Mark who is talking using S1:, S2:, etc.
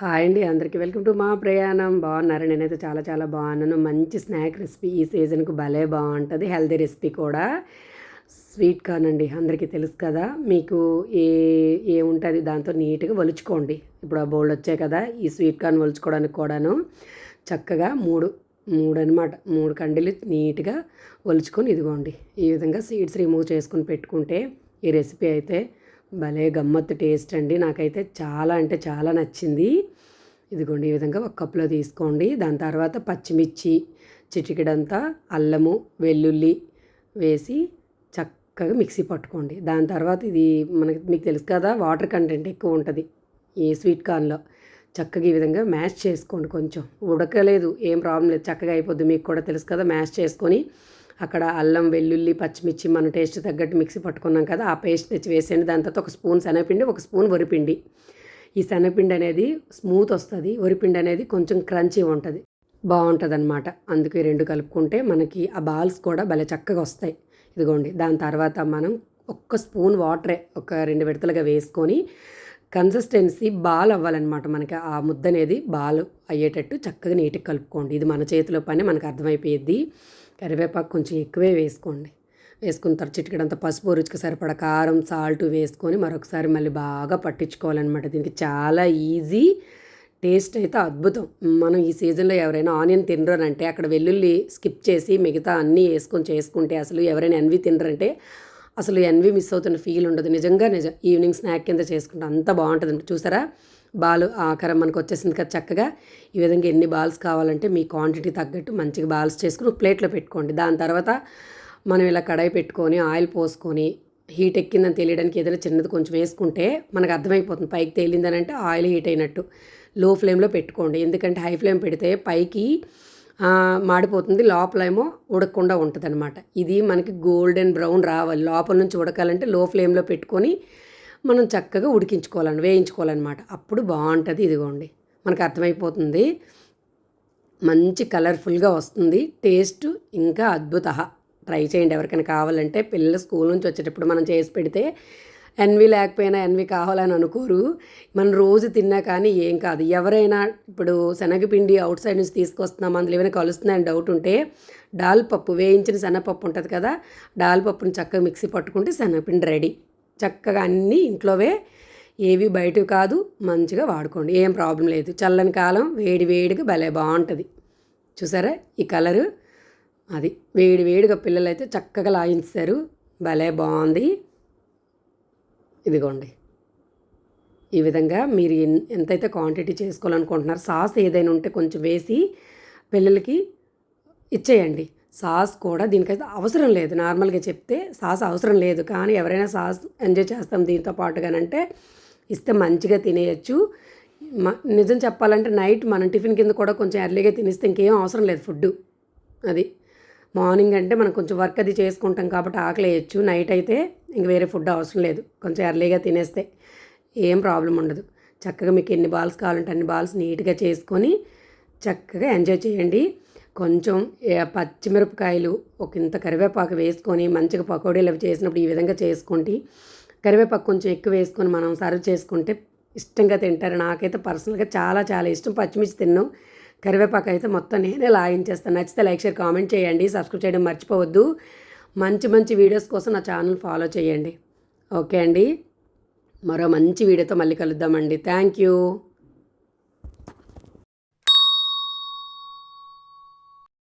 S1: Hi అండి అందరికీ. Welcome to మా ప్రయాణం. బాగున్నారు? నేనైతే చాలా చాలా బాగున్నాను. మంచి స్నాక్ రెసిపీ ఈ సీజన్కు భలే బాగుంటుంది. హెల్దీ రెసిపీ కూడా. స్వీట్ కార్న్ అండి అందరికీ తెలుసు కదా. మీకు ఏ ఏ ఉంటుంది దాంతో నీట్గా ఒలుచుకోండి ఇప్పుడు ఆ బౌల్ వచ్చాయి కదా ఈ స్వీట్ కార్న్ ఒలుచుకోవడానికి కూడాను చక్కగా మూడు మూడు అనమాట మూడు కండీలు నీట్గా ఒలుచుకొని ఇదిగోండి. ఈ విధంగా సీడ్స్ రిమూవ్ చేసుకొని పెట్టుకుంటే ఈ రెసిపీ అయితే భలే గమ్మత్తు టేస్ట్ అండి. నాకైతే చాలా అంటే చాలా నచ్చింది. ఇదిగోండి ఈ విధంగా ఒక కప్పులో తీసుకోండి. దాని తర్వాత పచ్చిమిర్చి చిటికెడంతా అల్లము వెల్లుల్లి వేసి చక్కగా మిక్సీ పట్టుకోండి. దాని తర్వాత ఇది మనకి మీకు తెలుసు కదా వాటర్ కంటెంట్ ఎక్కువ ఉంటుంది ఈ స్వీట్ కార్న్లో. చక్కగా ఈ విధంగా మ్యాష్ చేసుకోండి కొంచెం. ఉడకలేదు ఏం ప్రాబ్లం లేదు చక్కగా అయిపోద్ది. మీకు కూడా తెలుసు కదా మ్యాష్ చేసుకొని అక్కడ అల్లం వెల్లుల్లి పచ్చిమిర్చి మన టేస్ట్ తగ్గట్టు మిక్సీ పట్టుకున్నాం కదా ఆ పేస్ట్ తెచ్చి వేసేయండి. దాని తర్వాత ఒక స్పూన్ శనగపిండి ఒక స్పూన్ వరిపిండి. ఈ శనగపిండి అనేది స్మూత్ వస్తుంది. వరిపిండి అనేది కొంచెం క్రంచీ ఉంటుంది. బాగుంటుంది అనమాట అందుకే రెండు కలుపుకుంటే మనకి ఆ బాల్స్ కూడా భలే చక్కగా వస్తాయి. ఇదిగోండి. దాని తర్వాత మనం ఒక్క స్పూన్ వాటరే ఒక రెండు విడతలుగా వేసుకొని కన్సిస్టెన్సీ బాల్ అవ్వాలన్నమాట మనకి. ఆ ముద్ద అనేది బాల్ అయ్యేటట్టు చక్కగా నీట్గా కలుపుకోండి. ఇది మన చేతిలో పని మనకు అర్థమైపోయిద్ది. కరివేపాకు కొంచెం ఎక్కువే వేసుకోండి. వేసుకున్న తర్వాత చిటికడంత పసుపు రుచికి సరిపడ కారం సాల్ట్ వేసుకొని మరొకసారి మళ్ళీ బాగా పట్టించుకోవాలన్నమాట. దీనికి చాలా ఈజీ టేస్ట్ అయితే అద్భుతం. మనం ఈ సీజన్లో ఎవరైనా ఆనియన్ తినరంటే అక్కడ వెల్లుల్లి స్కిప్ చేసి మిగతా అన్నీ వేసుకొని చేసుకుంటే అసలు ఎవరైనా ఎన్వి తినరంటే అసలు ఎన్వి మిస్ అవుతున్న ఫీల్ ఉండదు. నిజంగా నిజం. ఈవినింగ్ స్నాక్ కింద చేసుకుంటే అంత బాగుంటుంది చూసారా? బాల్ ఆకారం మనకు వచ్చేసింది కదా చక్కగా. ఈ విధంగా ఎన్ని బాల్స్ కావాలంటే మీ క్వాంటిటీ తగ్గట్టు మంచిగా బాల్స్ చేసుకుని ప్లేట్లో పెట్టుకోండి. దాని తర్వాత మనం ఇలా కడాయి పెట్టుకొని ఆయిల్ పోసుకొని హీట్ ఎక్కిందని తెలియడానికి ఏదైనా చిన్నది కొంచెం వేసుకుంటే మనకు అర్థమైపోతుంది. పైకి తేలిందని అంటే ఆయిల్ హీట్ అయినట్టు. లో ఫ్లేమ్లో పెట్టుకోండి. ఎందుకంటే హై ఫ్లేమ్ పెడితే పైకి మాడిపోతుంది. లోపలేమో ఉడకకుండా ఉంటుంది అనమాట ఇది మనకి గోల్డెన్ బ్రౌన్ రావాలి. లోపల నుంచి ఉడకాలంటే లో ఫ్లేమ్లో పెట్టుకొని మనం చక్కగా ఉడికించుకోవాలని వేయించుకోవాలన్నమాట. అప్పుడు బాగుంటుంది ఇదిగోండి. మనకు అర్థమైపోతుంది. మంచి కలర్ఫుల్గా వస్తుంది. టేస్ట్ ఇంకా అద్భుత ట్రై చేయండి ఎవరికైనా కావాలంటే. పిల్లలు స్కూల్ నుంచి వచ్చేటప్పుడు మనం చేసి పెడితే ఎన్వి లేకపోయినా ఎన్వి కావాలని అనుకోరు. మనం రోజు తిన్నా కానీ ఏం కాదు. ఎవరైనా ఇప్పుడు శనగపిండి అవుట్ సైడ్ నుంచి తీసుకొస్తున్నాం అందులో ఏమైనా కలుస్తున్నాయని డౌట్ ఉంటే డాల్ పప్పు వేయించిన శనగపప్పు ఉంటుంది కదా డాల్ పప్పుని చక్కగా మిక్సీ పట్టుకుంటే శనగపిండి రెడీ. చక్కగా అన్నీ ఇంట్లోవే. ఏవి బయటవి కాదు మంచిగా వాడుకోండి. ఏం ప్రాబ్లం లేదు. చల్లని కాలం వేడి వేడిగా భలే బాగుంటుంది. చూసారా? ఈ కలరు అది. వేడి వేడిగా పిల్లలైతే చక్కగా లాయించారు భలే బాగుంది. ఇదిగోండి. ఈ విధంగా మీరు ఎంతైతే క్వాంటిటీ చేసుకోవాలనుకుంటున్నారో సాస్ ఏదైనా ఉంటే కొంచెం వేసి పిల్లలకి ఇచ్చేయండి. సాస్ కూడా దీనికైతే అవసరం లేదు. నార్మల్గా చెప్తే సాస్ అవసరం లేదు. కానీ ఎవరైనా సాస్ ఎంజాయ్ చేస్తాం దీంతో పాటుగానంటే ఇస్తే మంచిగా తినేయచ్చు. నిజం చెప్పాలంటే నైట్ మనం టిఫిన్ కింద కూడా కొంచెం ఎర్లీగా తినిస్తే ఇంకేం అవసరం లేదు ఫుడ్ అది మార్నింగ్ అంటే మనం కొంచెం వర్క్ అది చేసుకుంటాం కాబట్టి ఆకలి వేయచ్చు నైట్ అయితే ఇంక వేరే ఫుడ్ అవసరం లేదు. కొంచెం ఎర్లీగా తినేస్తే ఏం ప్రాబ్లం ఉండదు. చక్కగా మీకు ఎన్ని బాల్స్ కావాలంటే అన్ని బాల్స్ నీట్గా చేసుకొని చక్కగా ఎంజాయ్ చేయండి. కొంచెం పచ్చిమిరపకాయలు ఒక ఇంత కరివేపాకు వేసుకొని మంచిగా పకోడీలు అవి చేసినప్పుడు ఈ విధంగా చేసుకుంటే కరివేపాకు కొంచెం ఎక్కువ వేసుకొని మనం సర్వ్ చేసుకుంటే ఇష్టంగా తింటారు. నాకైతే పర్సనల్గా చాలా చాలా ఇష్టం. పచ్చిమిర్చి తిన్నాం. కరివేపాకు అయితే మొత్తం నేనే లాగించేస్తాను. నచ్చితే లైక్ షేర్ కామెంట్ చేయండి. సబ్స్క్రైబ్ చేయడం మర్చిపోవద్దు. మంచి మంచి వీడియోస్ కోసం నా ఛానల్ ఫాలో చేయండి. ఓకే అండి. మరో మంచి వీడియోతో మళ్ళీ కలుద్దామండి. Thank you.